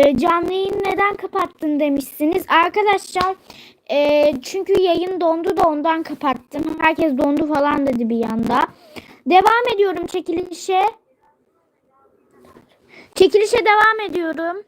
e, canlı yayını neden kapattın demişsiniz. Arkadaşlar e, çünkü yayın dondu da ondan kapattım. Herkes dondu falan dedi bir yanda. Devam ediyorum çekilişe. Çekilişe devam ediyorum.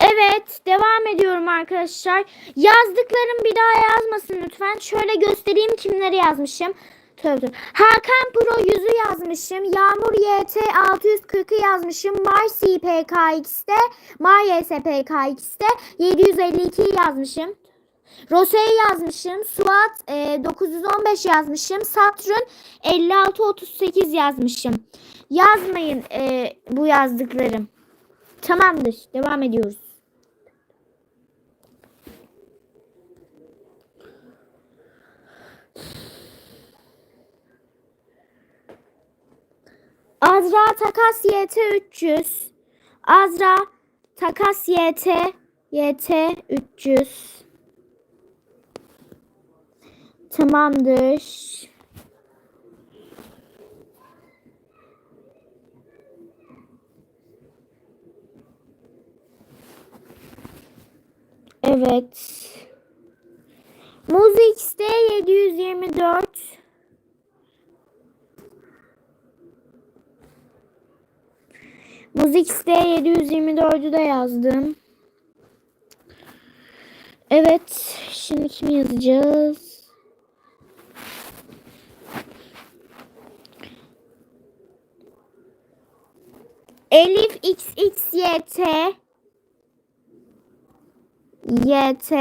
Evet, devam ediyorum arkadaşlar. Yazdıklarım bir daha yazmasın lütfen. Şöyle göstereyim kimleri yazmışım. Tövbe. Hakan Pro 100'ü yazmışım. Yağmur YT 640'ı yazmışım. Marsi PKX'de, Mar YSPKX'de 752'yi yazmışım. Rose'yi yazmışım. Suat e, 915 yazmışım. Saturn 5638 yazmışım. Yazmayın e, bu yazdıklarım. Tamamdır. Devam ediyoruz. Azra takas YT 300. Azra takas YT YT 300. Tamamdır. Evet. Muzix'te 724. Muzix'te 724'ü de yazdım. Evet. Şimdi kimi yazacağız? Elif XXYT YT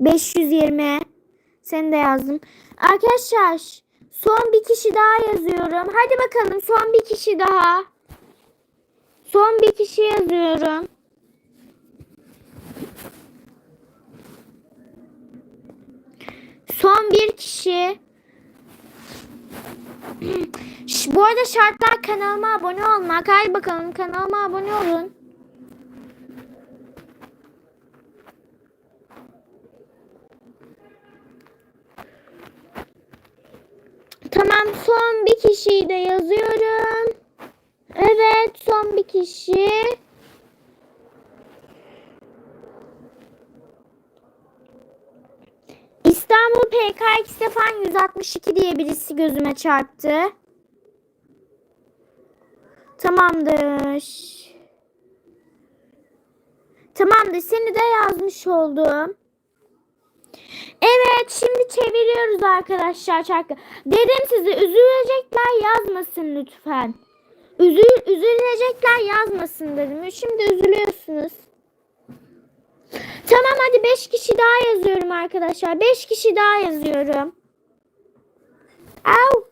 520 Seni de yazdım. Arkadaşlar son bir kişi daha yazıyorum. Hadi bakalım son bir kişi daha. Son bir kişi yazıyorum. Son bir kişi. Bu arada şartlar kanalıma abone olmak. Hadi bakalım kanalıma abone olun. Tamam son bir kişiyi de yazıyorum. Evet son bir kişi. İstanbul PKX Stefan 162 diye birisi gözüme çarptı. Tamamdır. Tamamdır seni de yazmış oldum. Evet şimdi çeviriyoruz arkadaşlar çarkı. Dedim size üzülecekler yazmasın lütfen. Üzül, üzülecekler yazmasın dedim. Şimdi üzülüyorsunuz. Tamam hadi 5 kişi daha yazıyorum arkadaşlar. 5 kişi daha yazıyorum. Au.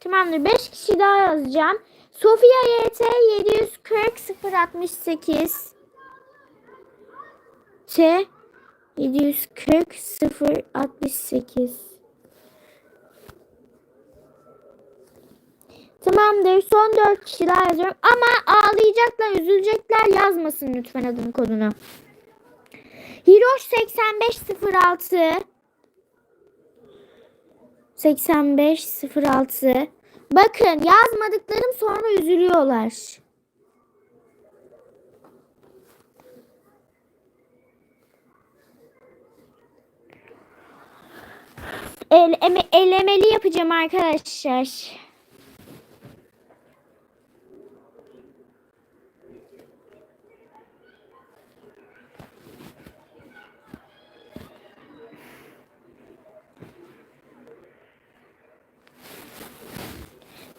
Tamamdır 5 kişi daha yazacağım. Sofia YT 740 068 T 740 068 Tamamdır. Son 4 kişi daha yazıyorum. Ama ağlayacaklar, üzülecekler yazmasın lütfen adını kodunu. Hiroş 8506 8506 Bakın yazmadıklarım sonra üzülüyorlar. El, eme- elemeli yapacağım arkadaşlar.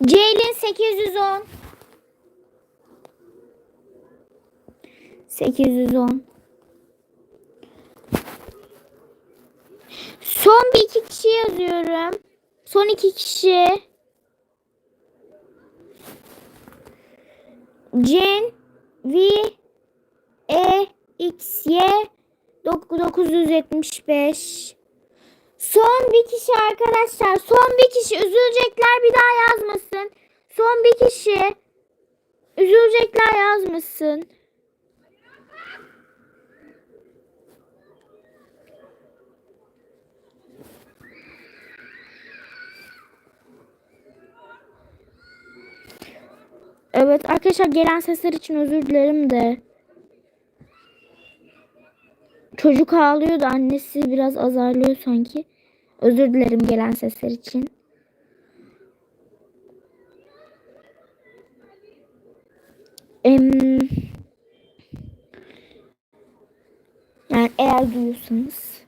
Ceylin 810 810 Son bir iki kişi yazıyorum. Son iki kişi. Cin V E X Y 975 Son bir kişi arkadaşlar. Son bir kişi. Üzülecekler bir daha yazmasın. Son bir kişi. Üzülecekler yazmasın. Evet arkadaşlar gelen sesler için özür dilerim de. Çocuk ağlıyor da annesi biraz azarlıyor sanki. Özür dilerim gelen sesler için. Em, yani eğer duyuyorsanız.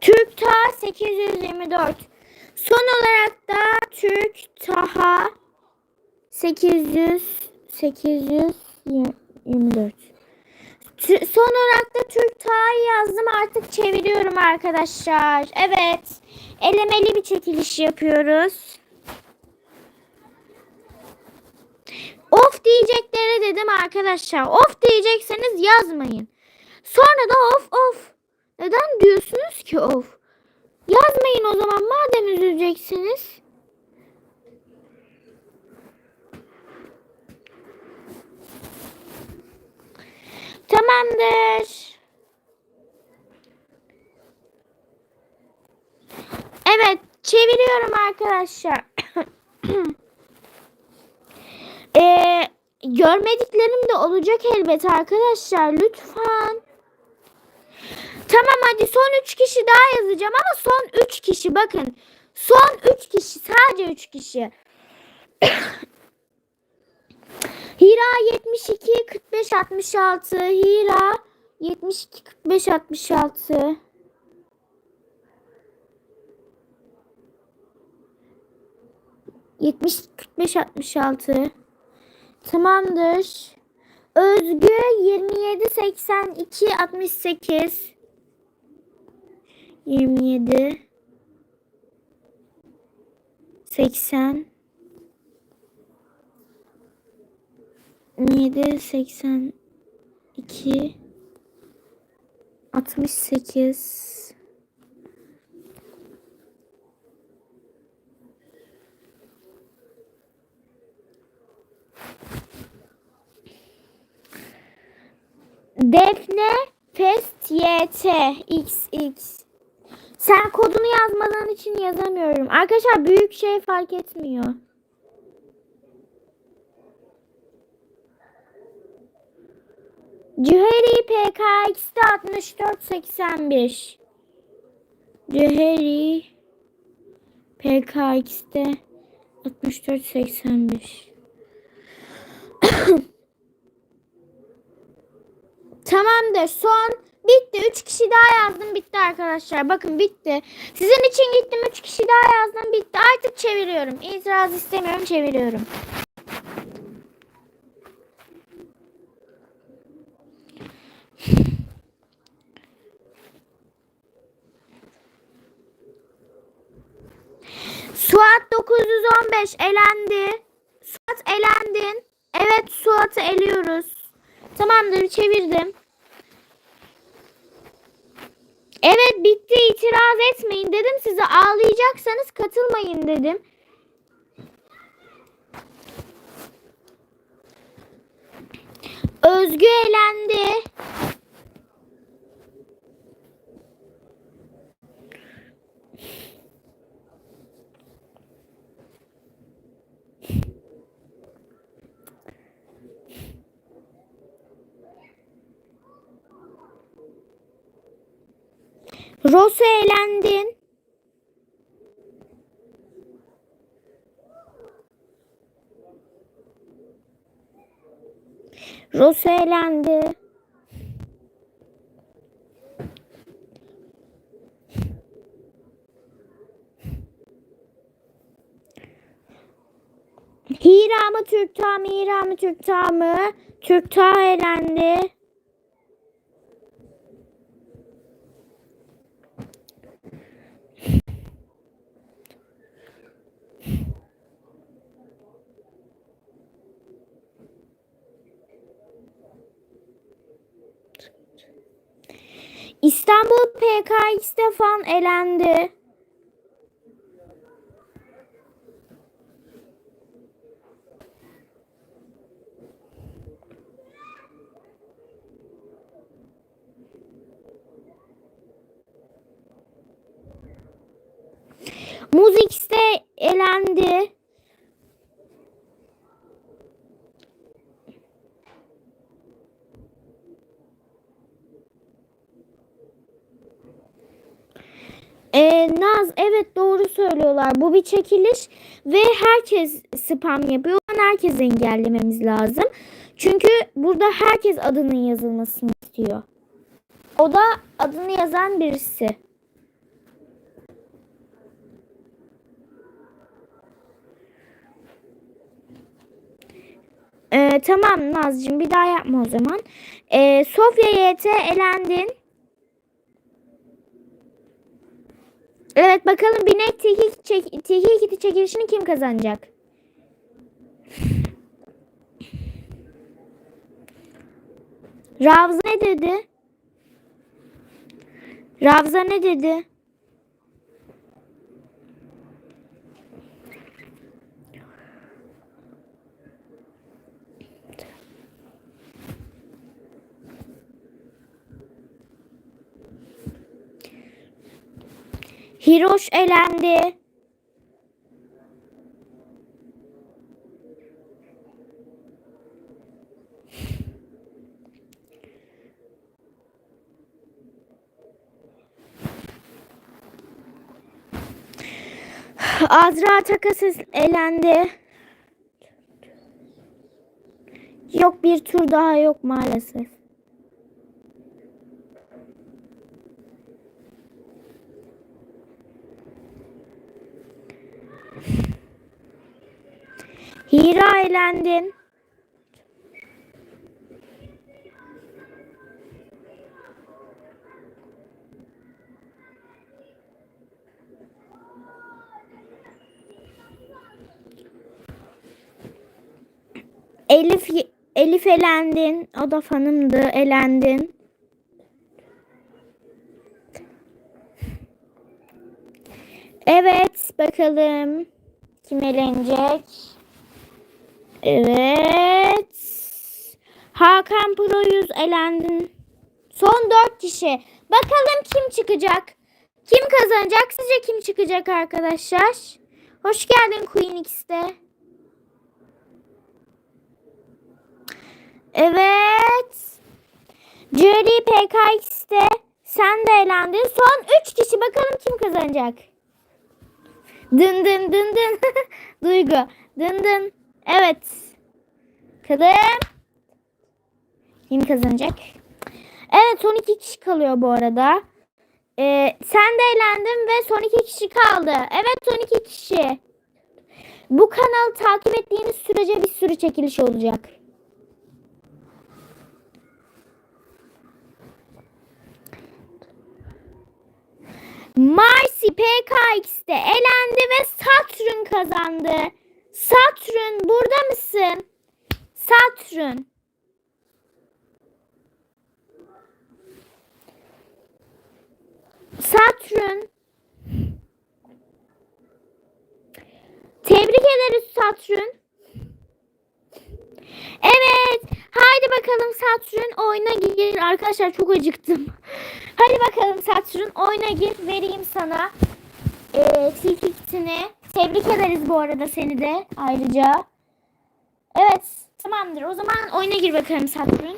Türk Taha 824. Son olarak da Türk Taha 800 824. Tü- Son olarak da Türk Taha'yı yazdım artık çeviriyorum arkadaşlar. Evet. Elemeli bir çekiliş yapıyoruz. Of diyecekleri dedim arkadaşlar. Of diyecekseniz yazmayın. Sonra da of of. Neden diyorsunuz ki of? Yazmayın o zaman Tamamdır. Evet, çeviriyorum arkadaşlar. ee, görmediklerim de olacak elbet arkadaşlar. Lütfen. Tamam hadi son 3 kişi daha yazacağım ama son 3 kişi bakın. Son 3 kişi sadece 3 kişi. Hira 72 45 66 Hira 72 45 66 70 45 66 Tamamdır. Özgü 27 82 68 27 80 27 82 68 Defne Fest YT XX Sen kodunu yazmadan için yazamıyorum. Arkadaşlar büyük şey fark etmiyor. Cüheri PKX'de 6481. Cüheri PKX'de 6485. Tamamdır. Son bitti. 3 kişi daha yazdım. Bitti arkadaşlar. Bakın bitti. Sizin için gittim. 3 kişi daha yazdım. Bitti. Artık çeviriyorum. İtiraz istemiyorum. Çeviriyorum. Suat 915 elendi. Suat elendin. Evet Suat'ı eliyoruz. Tamamdır çevirdim. Evet bitti itiraz etmeyin dedim size ağlayacaksanız katılmayın dedim. Özgü elendi. Rosu elendin. Rosu elendi. Hira mı Türk mı Hira mı Türk mı? Türk Tağı elendi. İstanbul PKX'de fan elendi. Muzix elendi. Ee, Naz evet doğru söylüyorlar. Bu bir çekiliş ve herkes spam yapıyor. Herkesi engellememiz lazım. Çünkü burada herkes adının yazılmasını istiyor. O da adını yazan birisi. Ee, tamam Nazcığım bir daha yapma o zaman. Ee, Sofya YT elendin. Evet bakalım binek tiki, çek, tiki kiti çekilişini kim kazanacak? Ravza ne dedi? Ravza ne dedi? Hiroş elendi. Azra Takasız elendi. Yok bir tur daha yok maalesef. Hira elendin. Elif Elif elendin. O da fanımdı. Elendin. Evet bakalım kim elenecek? Evet. Hakan Pro 100 elendin. Son 4 kişi. Bakalım kim çıkacak? Kim kazanacak? Sizce kim çıkacak arkadaşlar? Hoş geldin Queen X'te. Evet. Jury PKX'te sen de elendin. Son 3 kişi bakalım kim kazanacak? Dın dın dın dın. Duygu. Dın dın. Evet. Bakalım. Kim kazanacak? Evet son iki kişi kalıyor bu arada. Ee, sen de elendin ve son iki kişi kaldı. Evet son iki kişi. Bu kanalı takip ettiğiniz sürece bir sürü çekiliş olacak. Marcy PKX'de elendi ve Saturn kazandı. Saturn burada mısın? Saturn. Saturn. Tebrik ederiz Saturn. Evet. Haydi bakalım Saturn oyuna gir. Arkadaşlar çok acıktım. Hadi bakalım Saturn oyuna gir. Vereyim sana. Ee, tilki kitini. Tebrik ederiz bu arada seni de ayrıca. Evet. Tamamdır. O zaman oyuna gir bakalım Saturn.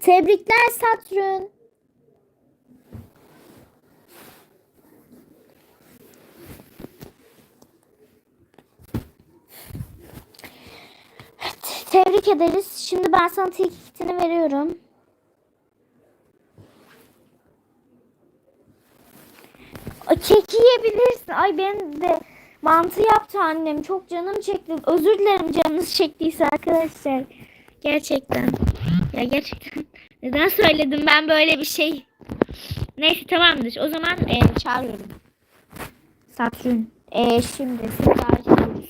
Tebrikler Saturn. Evet, tebrik ederiz. Şimdi ben sana tilki kitini veriyorum. Keki yiyebilirsin. Ay ben de mantı yaptı annem. Çok canım çekti. Özür dilerim canınız çektiyse arkadaşlar. Gerçekten. Ya gerçekten. Neden söyledim ben böyle bir şey? Neyse tamamdır. O zaman e, çağırıyorum. Satürn. E, şimdi sipariş ediyoruz.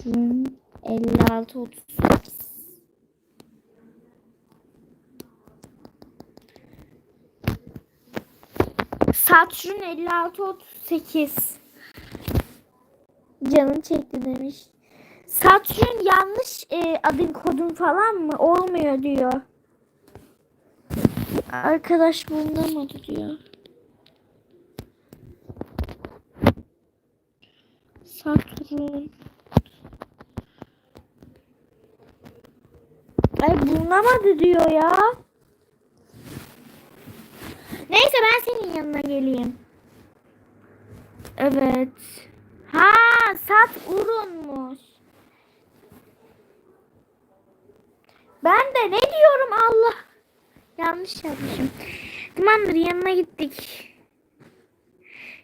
Satürn 56 38. Satürn 56 38. Canım çekti demiş. Satürn yanlış e, adın kodun falan mı? Olmuyor diyor. Arkadaş bulunamadı diyor. Satürn. Ay bulunamadı diyor ya. Neyse ben senin yanına geleyim. Evet. Ha, Sat Urun'muş. Ben de ne diyorum Allah. Yanlış yapmışım. Tamamdır yanına gittik.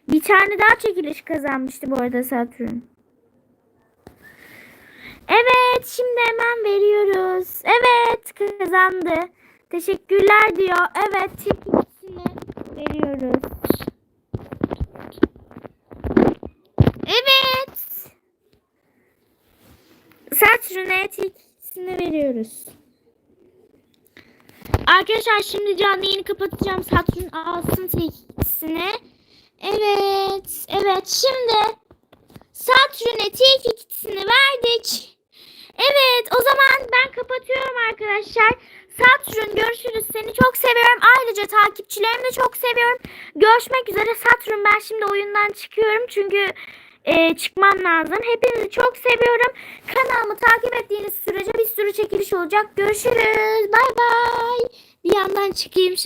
Bir tane daha çekiliş kazanmıştı bu arada Satürn. Evet şimdi hemen veriyoruz. Evet kazandı. Teşekkürler diyor. Evet çekilişini veriyoruz. Evet. Satürn'e çekilişini veriyoruz. Arkadaşlar şimdi canlı yayını kapatacağım. Satürn alsın tekisini. Evet. Evet. Şimdi Satürn'e tekisini verdik. Evet. O zaman ben kapatıyorum arkadaşlar. Satürn görüşürüz. Seni çok seviyorum. Ayrıca takipçilerimi de çok seviyorum. Görüşmek üzere Satürn. Ben şimdi oyundan çıkıyorum. Çünkü e, çıkmam lazım. Hepinizi çok seviyorum. Kanalımı takip ettiğiniz sürece bir sürü çekiliş olacak. Görüşürüz. Bay bay. Bir yandan çıkayım şöyle.